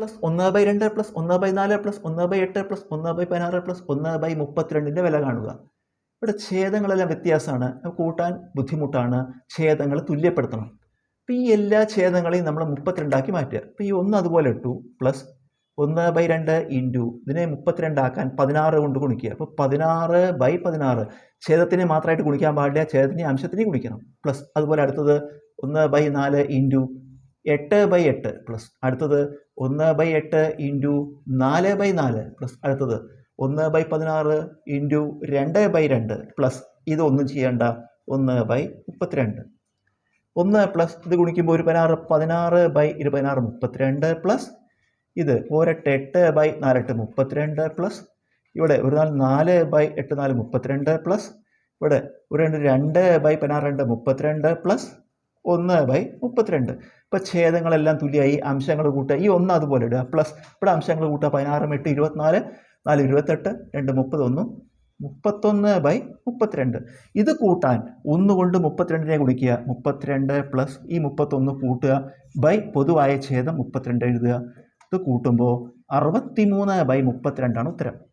Plus ഒന്ന് by രണ്ട് plus ഒന്ന് ബൈ നാല് പ്ലസ് ഒന്ന് ബൈ എട്ട് പ്ലസ് ഒന്ന് ബൈ പതിനാറ് പ്ലസ് ഒന്ന് ബൈ മുപ്പത്തിരണ്ടിന്റെ വില കാണുക. ഇവിടെ ഛേദങ്ങളെല്ലാം വ്യത്യാസമാണ്. കൂട്ടാൻ ബുദ്ധിമുട്ടാണ്. ഛേദങ്ങൾ തുല്യപ്പെടുത്തണം. അപ്പോൾ ഈ എല്ലാ ഛേദങ്ങളെയും നമ്മൾ മുപ്പത്തിരണ്ടാക്കി മാറ്റുക. അപ്പോൾ ഈ ഒന്ന് അതുപോലെ ഇട്ടു. പ്ലസ് ഒന്ന് ബൈ രണ്ട് ഇന്റു ഇതിനെ മുപ്പത്തിരണ്ടാക്കാൻ പതിനാറ് കൊണ്ട് ഗുണിക്കുക. അപ്പോൾ പതിനാറ് ബൈ പതിനാറ് ഛേദത്തിനെ മാത്രമായിട്ട് ഗുണിക്കാൻ പാടില്ല. ഛേദത്തിനെ അംശത്തിനെ ഗുണിക്കണം. പ്ലസ് അതുപോലെ അടുത്തത് ഒന്ന് ബൈ നാല് ഇന്റു എട്ട് ബൈ എട്ട് പ്ലസ് അടുത്തത് ഒന്ന് ബൈ എട്ട് ഇന്റു നാല് ബൈ നാല് പ്ലസ് അടുത്തത് ഒന്ന് ബൈ പതിനാറ് ഇന്റു രണ്ട് ബൈ രണ്ട് പ്ലസ് ഇതൊന്നും ചെയ്യേണ്ട. ഒന്ന് ബൈ മുപ്പത്തിരണ്ട്. ഒന്ന് പ്ലസ് ഇത് ഗുണിക്കുമ്പോൾ ഒരു പതിനാറ് പതിനാറ് ബൈ ഇരുപതിനാറ് മുപ്പത്തിരണ്ട് പ്ലസ് ഇത് ഒരെട്ട് എട്ട് ബൈ നാലെട്ട് മുപ്പത്തിരണ്ട് പ്ലസ് ഇവിടെ ഒരു നാല് നാല് ബൈ എട്ട് നാല് മുപ്പത്തിരണ്ട് പ്ലസ് ഇവിടെ ഒരു രണ്ട് രണ്ട് ബൈ പതിനാറ് രണ്ട് മുപ്പത്തിരണ്ട് പ്ലസ് ഒന്ന് ബൈ മുപ്പത്തിരണ്ട്. ഇപ്പോൾ ഛേദങ്ങളെല്ലാം തുല്യമായി അംശങ്ങൾ കൂട്ടുക. ഈ ഒന്ന് അതുപോലെ ഇടുക. പ്ലസ് ഇവിടെ അംശങ്ങൾ കൂട്ടുക. പതിനാറും എട്ട് ഇരുപത്തിനാല് നാല് ഇരുപത്തെട്ട് രണ്ട് മുപ്പത് ഒന്നും മുപ്പത്തൊന്ന് ബൈ മുപ്പത്തിരണ്ട്. ഇത് കൂട്ടാൻ ഒന്ന് കൊണ്ട് മുപ്പത്തിരണ്ടിനെ ഗുണിക്കുക. മുപ്പത്തിരണ്ട് പ്ലസ് ഈ മുപ്പത്തൊന്ന് കൂട്ടുക. ബൈ പൊതുവായ ഛേദം മുപ്പത്തിരണ്ട് എഴുതുക. ഇത് കൂട്ടുമ്പോൾ അറുപത്തിമൂന്ന് ബൈ മുപ്പത്തിരണ്ടാണ് ഉത്തരം.